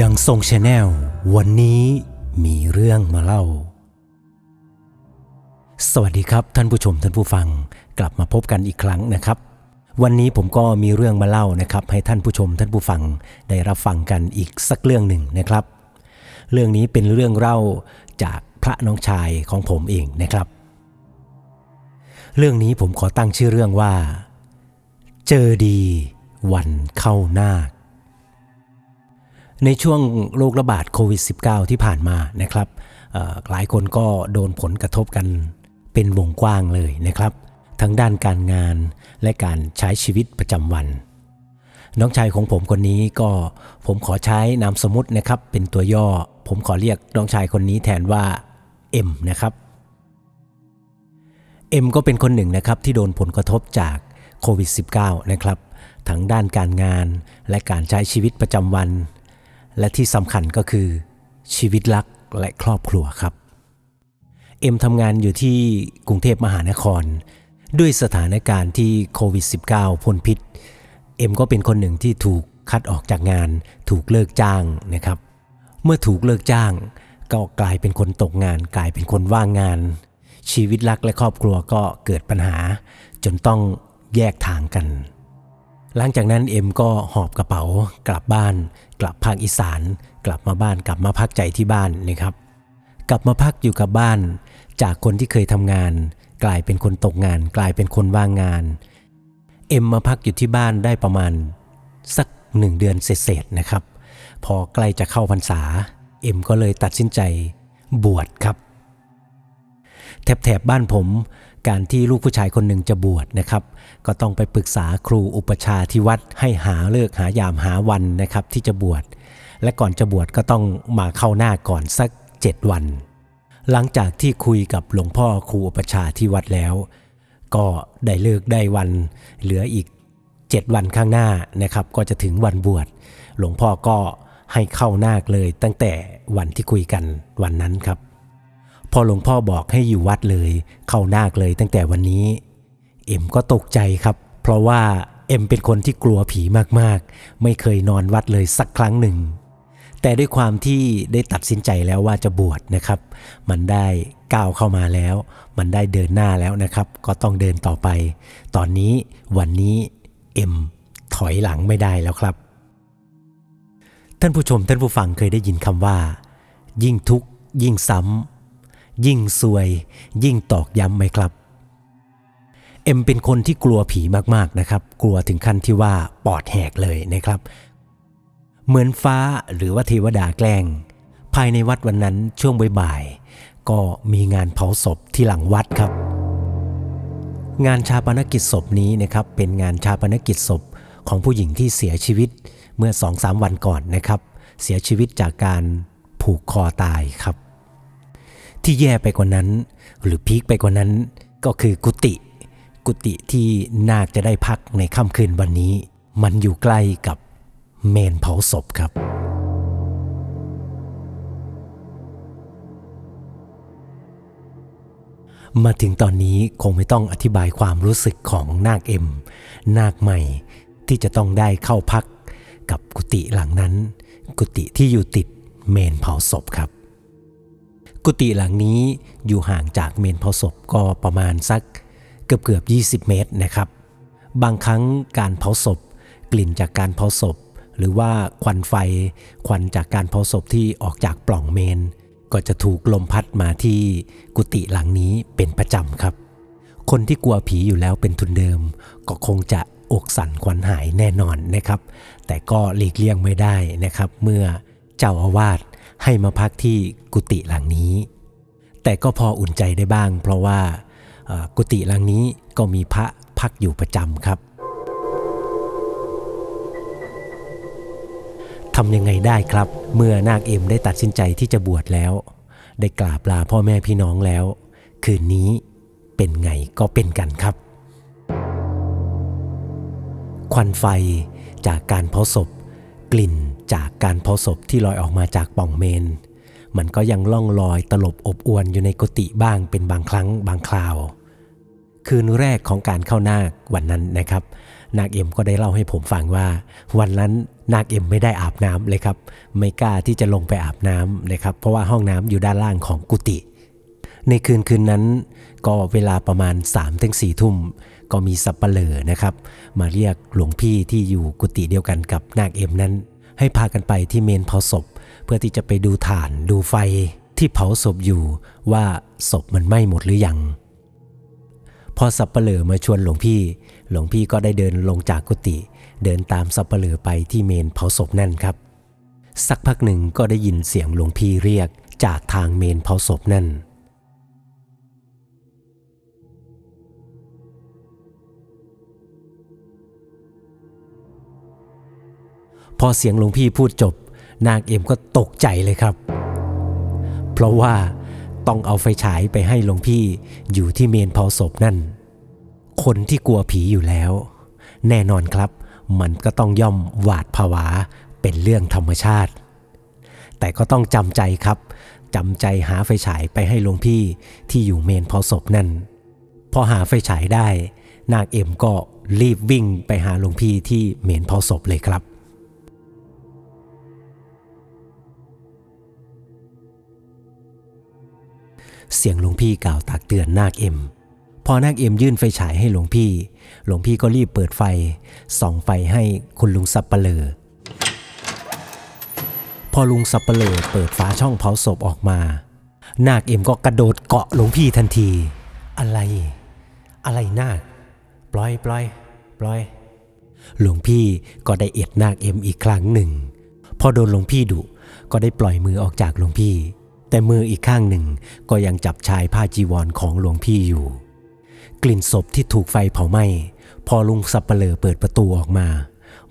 ยังทรงชาแนลวันนี้มีเรื่องมาเล่า สวัสดีครับท่านผู้ชมท่านผู้ฟังกลับมาพบกันอีกครั้งนะครับ วันนี้ผมก็มีเรื่องมาเล่านะครับ ให้ท่านผู้ชมท่านผู้ฟังได้รับฟังกันอีกสักเรื่องหนึ่งนะครับ เรื่องนี้เป็นเรื่องเล่าจากพระน้องชายของผมเองนะครับ เรื่องนี้ผมขอตั้งชื่อเรื่องว่า เจอดีวันเข้านาค ในช่วงโรคระบาดโควิด -19 ที่ผ่านมานะครับหลายคนก็โดนผลกระทบกันเป็นวงกว้างเลยนะครับ ทั้งด้านการงานและการใช้ชีวิตประจำวัน น้องชายของผมคนนี้ก็ผมขอใช้นามสมมตินะครับ เป็นตัวย่อ ผมขอเรียกน้องชายคนนี้แทนว่า M นะครับเอ็มก็เป็นคนหนึ่งนะครับที่โดนผลกระทบจากโควิด -19 นะครับทั้งด้านการงานและการใช้ชีวิตประจำวัน และที่สำคัญก็คือ ชีวิตรักและครอบครัวครับ เอ็มทำงานอยู่ที่กรุงเทพมหานคร ด้วยสถานการณ์ที่โควิด -19 พ่นพิษ เอ็มก็เป็นคนหนึ่งที่ถูกคัดออกจากงาน ถูกเลิกจ้างนะครับ เมื่อถูกเลิกจ้าง ก็กลายเป็นคนตกงาน กลายเป็นคนว่างงาน ชีวิตรักและครอบครัวก็เกิดปัญหา จนต้องแยกทางกัน หลังจากนั้นเอ็มก็หอบกระเป๋ากลับบ้าน กลับภาคอีสาน กลับมาบ้านกลับมาพักใจที่บ้านนะครับ กลับมาพักอยู่กับบ้าน จากคนที่เคยทำงาน กลายเป็นคนตกงาน กลายเป็นคนว่างงาน เอ็มมาพักอยู่ที่บ้านได้ประมาณ สักหนึ่งเดือนเศษๆนะครับ พอใกล้จะเข้าพรรษา เอ็มก็เลยตัดสินใจบวชครับ แถบแถบบ้านผม การที่ลูกผู้ชายคนหนึ่งจะบวชนะครับ ก็ต้องไปปรึกษาครูอุปชาที่วัดให้หาเลิกหายามหาวันนะครับ ที่จะบวชและก่อนจะบวชก็ต้องมาเข้าหน้าก่อนสัก 7 วัน หลังจากที่คุยกับหลวงพ่อครูอุปชาที่วัดแล้ว ก็ได้เลิกได้วัน เหลืออีก 7 วันข้างหน้านะครับ ก็จะถึงวันบวชหลวงพ่อก็ให้เข้านาคเลยตั้งแต่วันที่คุยกันวันนั้นครับ พอหลวงพ่อบอกให้อยู่วัดเลย เข้านาคเลยตั้งแต่วันนี้ เอ็มก็ตกใจครับ เพราะว่าเอ็มเป็นคนที่กลัวผีมากๆ ไม่เคยนอนวัดเลยสักครั้งหนึ่ง แต่ด้วยความที่ได้ตัดสินใจแล้วว่าจะบวชนะครับ มันได้ก้าวเข้ามาแล้ว มันได้เดินหน้าแล้วนะครับ ก็ต้องเดินต่อไป ตอนนี้วันนี้เอ็มถอยหลังไม่ได้แล้วครับ ท่านผู้ชมท่านผู้ฟังเคยได้ยินคำว่า ยิ่งทุกข์ยิ่งซ้ำ ยิ่งซวย ยิ่งตอกย้ำไหมครับ เอ็มเป็นคนที่กลัวผีมากๆนะครับ กลัวถึงขั้นที่ว่าปอดแหกเลยนะครับ เหมือนฟ้าหรือว่าเทวดาแกล้ง ภายในวัดวันนั้นช่วงบ่ายๆก็มีงานเผาศพที่หลังวัดครับ งานชาปนกิจศพนี้นะครับ เป็นงานชาปนกิจศพของผู้หญิงที่เสียชีวิตเมื่อ2-3วันก่อนนะครับ เสียชีวิตจากการผูกคอตายครับ ที่แย่ไปกว่านั้น หรือพีคไปกว่านั้นก็คือกุฏิกุฏิที่นาคจะได้พักในค่ำคืนวันนี้ มันอยู่ใกล้กับเมนเผาศพครับ มาถึงตอนนี้คงไม่ต้องอธิบายความรู้สึกของนาคเอ็ม นาคใหม่ที่จะต้องได้เข้าพักกับกุฏิหลังนั้น กุฏิที่อยู่ติดเมนเผาศพครับ กุฏิหลังนี้อยู่ห่างจากเมนเผาศพก็ประมาณสักเกือบเกือบ 20 เมตรนะครับ บางครั้งการเผาศพ กลิ่นจากการเผาศพ หรือว่าควันไฟ ควันจากการเผาศพที่ออกจากปล่องเมน ก็จะถูกลมพัดมาที่กุฏิหลังนี้เป็นประจำครับ คนที่กลัวผีอยู่แล้วเป็นทุนเดิม ก็คงจะอกสั่นขวัญหายแน่นอนนะครับ แต่ก็หลีกเลี่ยงไม่ได้นะครับ เมื่อเจ้าอาวาส ให้มาพักที่กุฏิหลังนี้ แต่ก็พออุ่นใจได้บ้าง เพราะว่ากุฏิหลังนี้ก็มีพระพักอยู่ประจำครับทำยังไงได้ครับ เมื่อนาคเอ็มได้ตัดสินใจที่จะบวชแล้ว ได้กราบลาพ่อแม่พี่น้องแล้ว คืนนี้เป็นไงก็เป็นกันครับ ควันไฟจากการเผาศพ กลิ่น จากการเผาศพที่ลอยออกมาจากป่องเมน มันก็ยังล่องลอยตลบอบอวนอยู่ในกุฏิบ้างเป็นบางครั้งบางคราว คืนแรกของการเข้านาควันนั้นนะครับ นาคเอ็มก็ได้เล่าให้ผมฟังว่า วันนั้นนาคเอ็มไม่ได้อาบน้ำเลยครับ ไม่กล้าที่จะลงไปอาบน้ำนะครับ เพราะว่าห้องน้ำอยู่ด้านล่างของกุฏิในคืนคืนนั้นก็เวลาประมาณ3ามถึงสี่ทุ่มก็มีสับปะเลอนะครับ มาเรียกหลวงพี่ที่อยู่กุฏิเดียวกันกับนาคเอ็มนั้น ให้พากันไปที่เมนเผาศพ เพื่อที่จะไปดูฐานดูไฟที่เผาศพอยู่ว่าศพมันไหม้หมดหรือยัง พอสับปะเลอมาชวนหลวงพี่ หลวงพี่ก็ได้เดินลงจากกุฏิเดินตามสับปะเลอไปที่เมนเผาศพนั่นครับ สักพักหนึ่งก็ได้ยินเสียงหลวงพี่เรียกจากทางเมนเผาศพนั่น พอเสียงหลวงพี่พูดจบ นางเอ็มก็ตกใจเลยครับ เพราะว่าต้องเอาไฟฉายไปให้หลวงพี่อยู่ที่เมนเผาศพนั่น คนที่กลัวผีอยู่แล้ว แน่นอนครับ มันก็ต้องย่อมหวาดผวาเป็นเรื่องธรรมชาติ แต่ก็ต้องจำใจครับจำใจหาไฟฉายไปให้หลวงพี่ที่อยู่เมนเผาศพนั่น พอหาไฟฉายได้ นางเอ็มก็รีบวิ่งไปหาหลวงพี่ที่เมนเผาศพเลยครับ เสียงหลวงพี่กล่าวตักเตือนนาคเอ็ม พอนาคเอ็มยื่นไฟฉายให้หลวงพี่ หลวงพี่ก็รีบเปิดไฟ ส่องไฟให้คุณลุงสับปะเลอพอลุงสับปะเลอเปิดฝาช่องเผาศพออกมา นาคเอ็มก็กระโดดเกาะหลวงพี่ทันที อะไร อะไรนาคปล่อยปล่อยปล่อย หลวงพี่ก็ได้เอ็ดนาคเอ็มอีกครั้งหนึ่ง พอโดนหลวงพี่ดุก็ได้ปล่อยมือออกจากหลวงพี่ แต่มืออีกข้างหนึ่งก็ยังจับชายผ้าจีวรของหลวงพี่อยู่ กลิ่นศพที่ถูกไฟเผาไหม้พอลุงสับเปลอเปิดประตูออกมา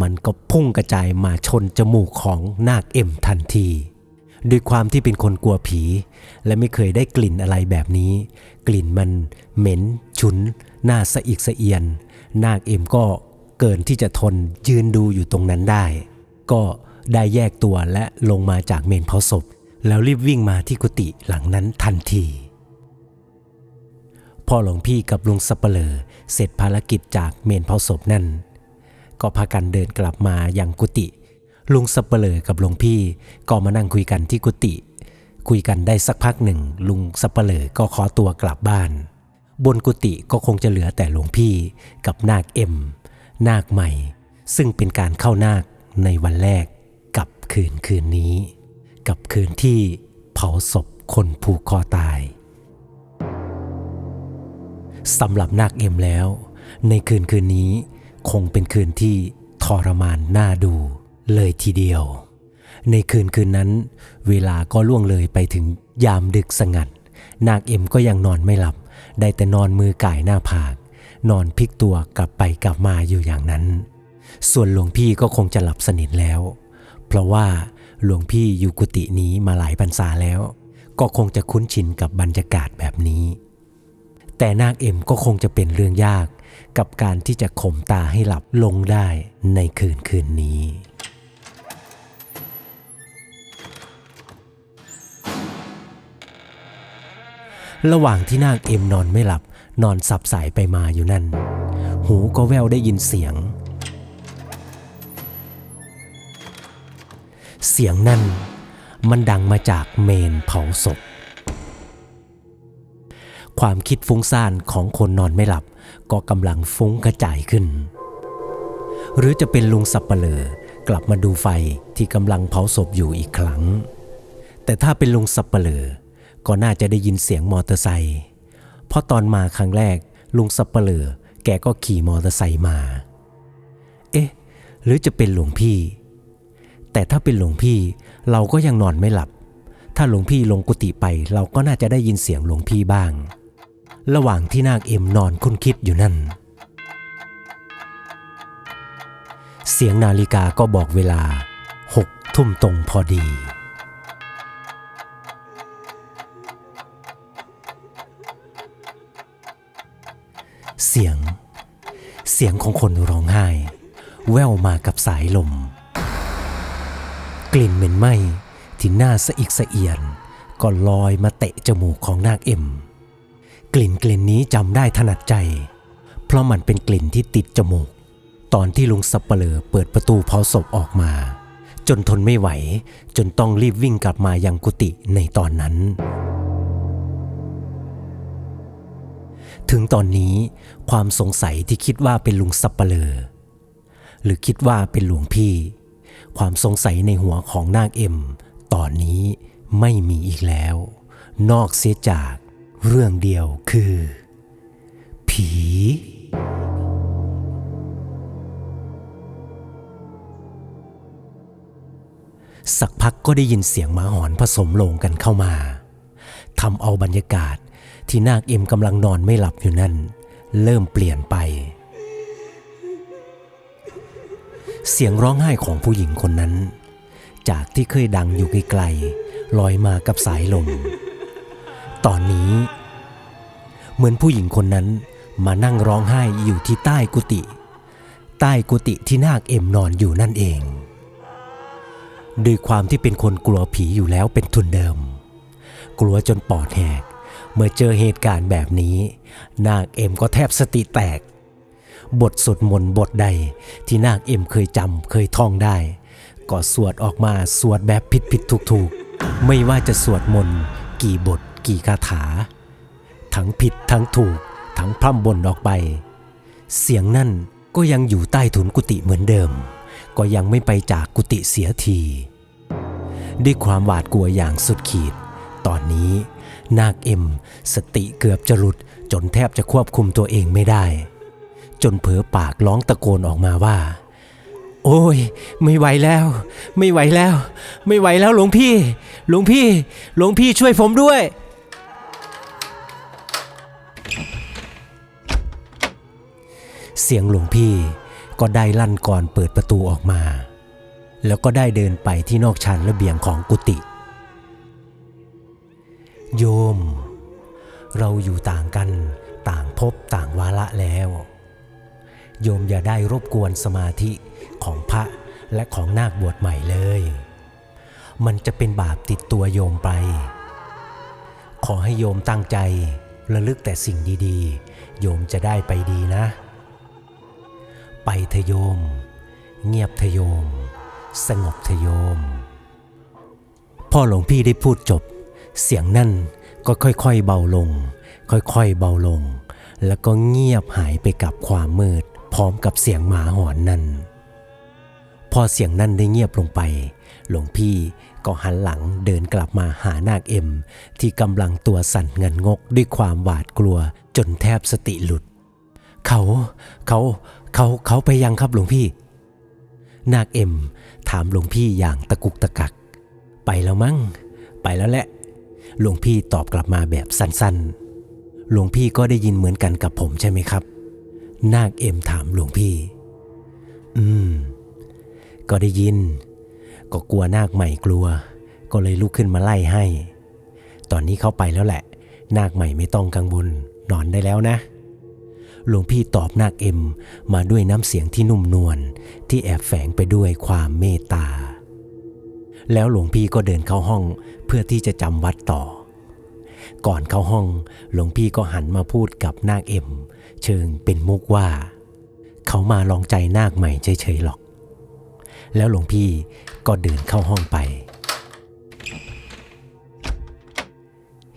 มันก็พุ่งกระจายมาชนจมูกของนาคเอ็มทันทีด้วยความที่เป็นคนกลัวผี และไม่เคยได้กลิ่นอะไรแบบนี้ กลิ่นมันเหม็น ฉุนน่าสะอิกสะเอียน นาคเอ็มก็เกินที่จะทนยืนดูอยู่ตรงนั้นได้ ก็ได้แยกตัวและลงมาจากเมนเผาศพ แล้วรีบวิ่งมาที่กุฏิหลังนั้นทันทีพ่อหลวงพี่กับลุงสับเปลอเสร็จภารกิจจากเมนเผาศพนั่น ก็พากันเดินกลับมาอยังกุฏิลุงสับเปลอกับหลวงพี่ก็มานั่งคุยกันที่กุฏิคุยกันได้สักพักหนึ่ง ลุงสับเปลอก็ขอตัวกลับบ้าน บนกุฏิก็คงจะเหลือแต่หลวงพี่กับนาคเอ็ม นาคใหม่ ซึ่งเป็นการเข้านาคในวันแรกกับคืนคืนนี้ กับคืนที่เผาศพคนผูกคอตายสำหรับนาคเอ็มแล้ว ในคืนคืนนี้คงเป็นคืนที่ทรมานน่าดูเลยทีเดียว ในคืนคืนนั้น เวลาก็ล่วงเลยไปถึงยามดึกสงัด นาคเอ็มก็ยังนอนไม่หลับ ได้แต่นอนมือก่ายหน้าผาก นอนพลิกตัวกลับไปกลับมาอยู่อย่างนั้น ส่วนหลวงพี่ก็คงจะหลับสนิทแล้ว เพราะว่า หลวงพี่อยู่กุฏินี้มาหลายพรรษาแล้ว ก็คงจะคุ้นชินกับบรรยากาศแบบนี้ แต่นาคเอ็มก็คงจะเป็นเรื่องยากกับการที่จะข่มตาให้หลับลงได้ในคืนคืนนี้ ระหว่างที่นาคเอ็มนอนไม่หลับนอนสับสายไปมาอยู่นั่น หูก็แววได้ยินเสียง สียงนั่นมันดังมาจากเมนเผาศพ ความคิดฟุ้งซ่านของคนนอนไม่หลับ ก็กำลังฟุ้งกระจายขึ้น หรือจะเป็นลุงสับเปลอกลับมาดูไฟที่กำลังเผาศพอยู่อีกครั้ง แต่ถ้าเป็นลุงสับเปลอก็น่าจะได้ยินเสียงมอเตอร์ไซค์เพราะตอนมาครั้งแรกลุงสับเปลอแกก็ขี่มอเตอร์ไซค์มา เอ๊ะ หรือจะเป็นหลวงพี่ แต่ถ้าเป็นหลวงพี่เราก็ยังนอนไม่หลับ ถ้าหลวงพี่ลงกุฏิไปเราก็น่าจะได้ยินเสียงหลวงพี่บ้าง ระหว่างที่นาคเอ็มนอนคุ้นคิดอยู่นั่น เสียงนาฬิกาก็บอกเวลาหกทุ่มตรงพอดี เสียง เสียงของคนร้องไห้ แว่วมากับสายลม กลิ่นเหม็นไหม้ที่หน้าสะอิกสะเอียน ก็ลอยมาเตะจมูกของนาคเอ็ม กลิ่นกลิ่นนี้จำได้ถนัดใจ เพราะมันเป็นกลิ่นที่ติดจมูก ตอนที่ลุงสับเปลอเปิดประตูเผาศพออกมา จนทนไม่ไหว จนต้องรีบวิ่งกลับมายังกุฏิในตอนนั้น ถึงตอนนี้ความสงสัยที่คิดว่าเป็นลุงสับเปลอหรือคิดว่าเป็นหลวงพี่ ความสงสัยในหัวของนางเอ็ม ตอนนี้ไม่มีอีกแล้ว นอกเสียจากเรื่องเดียวคือ ผี สักพักก็ได้ยินเสียงหมาหอนผสมโลงกันเข้ามาทำเอาบรรยากาศที่นาคเอ็มกำลังนอนไม่หลับอยู่นั่น เริ่มเปลี่ยนไป เสียงร้องไห้ของผู้หญิงคนนั้น จากที่เคยดังอยู่ไกลๆลอยมากับสายลม ตอนนี้ เหมือนผู้หญิงคนนั้นมานั่งร้องไห้อยู่ที่ใต้กุฏิใต้กุฏิที่นาคเอ็มนอนอยู่นั่นเองด้วยความที่เป็นคนกลัวผีอยู่แล้วเป็นทุนเดิม กลัวจนปอดแหก เมื่อเจอเหตุการณ์แบบนี้ นาคเอ็มก็แทบสติแตก บทสวดมนต์บทใด ที่นาคเอ็มเคยจำเคยท่องได้ ก็สวดออกมาสวดแบบผิดผิดถูกถูกไม่ว่าจะสวดมนต์กี่บทกี่คาถา ทั้งผิดทั้งถูก ทั้งพร่ำบนออกไป เสียงนั่นก็ยังอยู่ใต้ถุนกุฏิเหมือนเดิม ก็ยังไม่ไปจากกุฏิเสียที ด้วยความหวาดกลัวอย่างสุดขีด ตอนนี้นาคเอ็ม สติเกือบจะหลุดจนแทบจะควบคุมตัวเองไม่ได้ จนเผลอปากร้องตะโกนออกมาว่า โอ้ย ไม่ไหวแล้ว ไม่ไหวแล้ว ไม่ไหวแล้วหลวงพี่ หลวงพี่ หลวงพี่ช่วยผมด้วย เสียงหลวงพี่ก็ได้ลั่นก่อนเปิดประตูออกมา แล้วก็ได้เดินไปที่นอกชานระเบียงของกุฏิโยม เราอยู่ต่างกันต่างพบต่างวาระแล้ว โยมอย่าได้รบกวนสมาธิของพระและของนาคบวชใหม่เลย มันจะเป็นบาปติดตัวโยมไป ขอให้โยมตั้งใจระลึกแต่สิ่งดีๆ โยมจะได้ไปดีนะ ไปเถอะโยม เงียบเถอะโยม สงบเถอะโยม พ่อหลวงพี่ได้พูดจบ เสียงนั่นก็ค่อยๆเบาลง ค่อยๆเบาลง แล้วก็เงียบหายไปกับความมืด พร้อมกับเสียงหมาหอนนั่น พอเสียงนั่นได้เงียบลงไป หลวงพี่ก็หันหลังเดินกลับมาหานาคเอ็ม ที่กำลังตัวสั่นเงินงกด้วยความหวาดกลัวจนแทบสติหลุด เขาเขาเขาเขาไปยังครับหลวงพี่ นาคเอ็ม ถามหลวงพี่อย่างตะกุกตะกัก ไปแล้วมั้งไปแล้วแหละ หลวงพี่ตอบกลับมาแบบสั้นๆ หลวงพี่ก็ได้ยินเหมือนกันกับผมใช่ไหมครับ นาคเอ็มถามหลวงพี่ อืม ก็ได้ยิน ก็กลัวนาคใหม่กลัว ก็เลยลุกขึ้นมาไล่ให้ ตอนนี้เขาไปแล้วแหละ นาคใหม่ไม่ต้องกังวลนอนได้แล้วนะ หลวงพี่ตอบนาคเอ็มมาด้วยน้ำเสียงที่นุ่มนวลที่แอบแฝงไปด้วยความเมตตา แล้วหลวงพี่ก็เดินเข้าห้องเพื่อที่จะจำวัดต่อ ก่อนเข้าห้อง หลวงพี่ก็หันมาพูดกับนาคเอ็ม เชิงเป็นมุกว่า เขามาลองใจนาคใหม่เฉยๆหรอก แล้วหลวงพี่ก็เดินเข้าห้องไป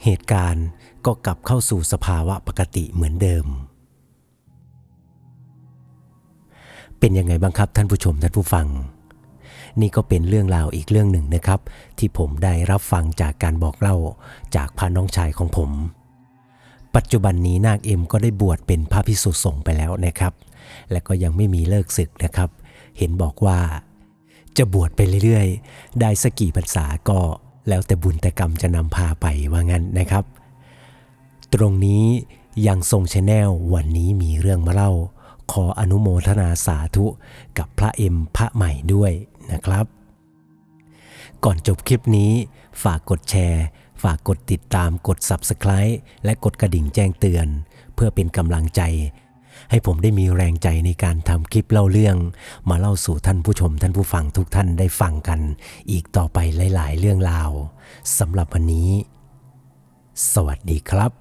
เหตุการณ์ก็กลับเข้าสู่สภาวะปกติเหมือนเดิม เป็นยังไงบ้างครับท่านผู้ชมท่านผู้ฟัง นี่ก็เป็นเรื่องราวอีกเรื่องหนึ่งนะครับ ที่ผมได้รับฟังจากการบอกเล่าจากพาน้องชายของผม ปัจจุบันนี้นาคเอ็มก็ได้บวชเป็นพระพิสุสงฆ์ไปแล้วนะครับ และก็ยังไม่มีเลิกศึกนะครับ เห็นบอกว่า จะบวชไปเรื่อยๆ ได้สักกี่พรรษาก็แล้วแต่บุญแต่กรรมจะนำพาไปว่างั้นนะครับ ตรงนี้ยังทรงชแนลวันนี้มีเรื่องมาเล่า ขออนุโมทนาสาธุกับพระเอ็มพระใหม่ด้วยนะครับ ก่อนจบคลิปนี้ฝากกดแชร์ ฝากกดติดตามกด Subscribe และกดกระดิ่งแจ้งเตือน เพื่อเป็นกำลังใจ ให้ผมได้มีแรงใจในการทำคลิปเล่าเรื่อง มาเล่าสู่ท่านผู้ชมท่านผู้ฟังทุกท่านได้ฟังกัน อีกต่อไปหลาย ๆ เรื่องราวสำหรับวันนี้ สวัสดีครับ